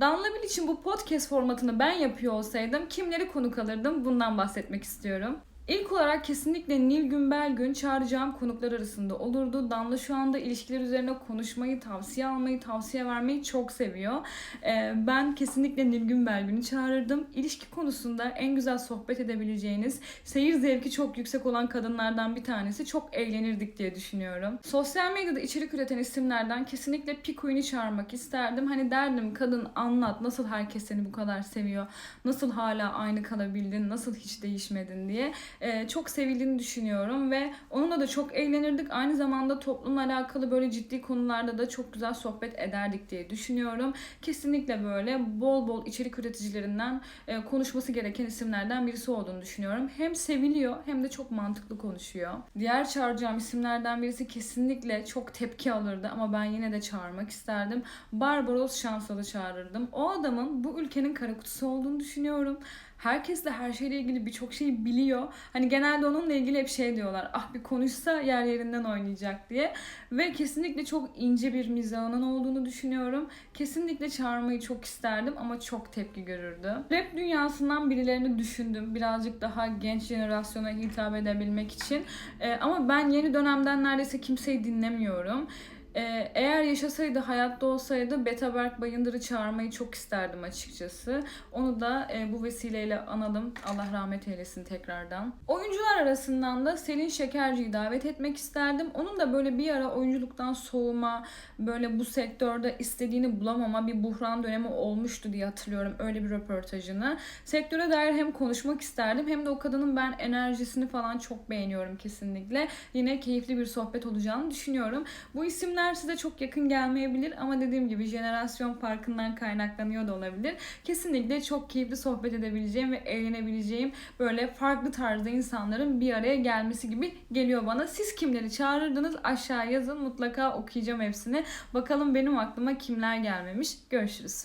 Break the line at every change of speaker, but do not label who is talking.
Danlabil için bu podcast formatını ben yapıyor olsaydım kimleri konuk alırdım bundan bahsetmek istiyorum. İlk olarak kesinlikle Nilgün Belgün çağıracağım konuklar arasında olurdu. Danla şu anda ilişkiler üzerine konuşmayı, tavsiye almayı, tavsiye vermeyi çok seviyor. Ee, ben kesinlikle Nilgün Belgün'ü çağırırdım. İlişki konusunda en güzel sohbet edebileceğiniz, seyir zevki çok yüksek olan kadınlardan bir tanesi. Çok eğlenirdik diye düşünüyorum. Sosyal medyada içerik üreten isimlerden kesinlikle Pikuin'i çağırmak isterdim. Hani derdim kadın anlat nasıl herkes seni bu kadar seviyor, nasıl hala aynı kalabildin, nasıl hiç değişmedin diye. Ee, çok sevildiğini düşünüyorum ve onunla da çok eğlenirdik. Aynı zamanda toplumla alakalı böyle ciddi konularda da çok güzel sohbet ederdik diye düşünüyorum. Kesinlikle böyle bol bol içerik üreticilerinden e, konuşması gereken isimlerden birisi olduğunu düşünüyorum. Hem seviliyor hem de çok mantıklı konuşuyor. Diğer çağıracağım isimlerden birisi kesinlikle çok tepki alırdı ama ben yine de çağırmak isterdim. Barbaros Şansal'ı çağırırdım. O adamın bu ülkenin kara kutusu olduğunu düşünüyorum. Herkes de her şeyle ilgili birçok şeyi biliyor. Hani genelde onunla ilgili hep şey diyorlar. Ah bir konuşsa yer yerinden oynayacak diye. Ve kesinlikle çok ince bir mizahının olduğunu düşünüyorum. Kesinlikle çağırmayı çok isterdim ama çok tepki görürdü. Rap dünyasından birilerini düşündüm. Birazcık daha genç jenerasyona hitap edebilmek için. Ee, ama ben yeni dönemden neredeyse kimseyi dinlemiyorum. Ee, eğer yaşasaydı, hayatta olsaydı Beta Berk Bayındır'ı çağırmayı çok isterdim açıkçası. Onu da e, bu vesileyle analım. Allah rahmet eylesin tekrardan. Oyuncular arasından da Selin Şekerci'yi davet etmek isterdim. Onun da böyle bir ara oyunculuktan soğuma, böyle bu sektörde istediğini bulamama bir buhran dönemi olmuştu diye hatırlıyorum öyle bir röportajını. Sektöre dair hem konuşmak isterdim hem de o kadının ben enerjisini falan çok beğeniyorum kesinlikle. Yine keyifli bir sohbet olacağını düşünüyorum. Bu isimler size çok yakın gelmeyebilir ama dediğim gibi jenerasyon farkından kaynaklanıyor da olabilir. Kesinlikle çok keyifli sohbet edebileceğim ve eğlenebileceğim böyle farklı tarzda insanların bir araya gelmesi gibi geliyor bana. Siz kimleri çağırırdınız aşağı yazın mutlaka okuyacağım hepsini. Bakalım benim aklıma kimler gelmemiş. Görüşürüz.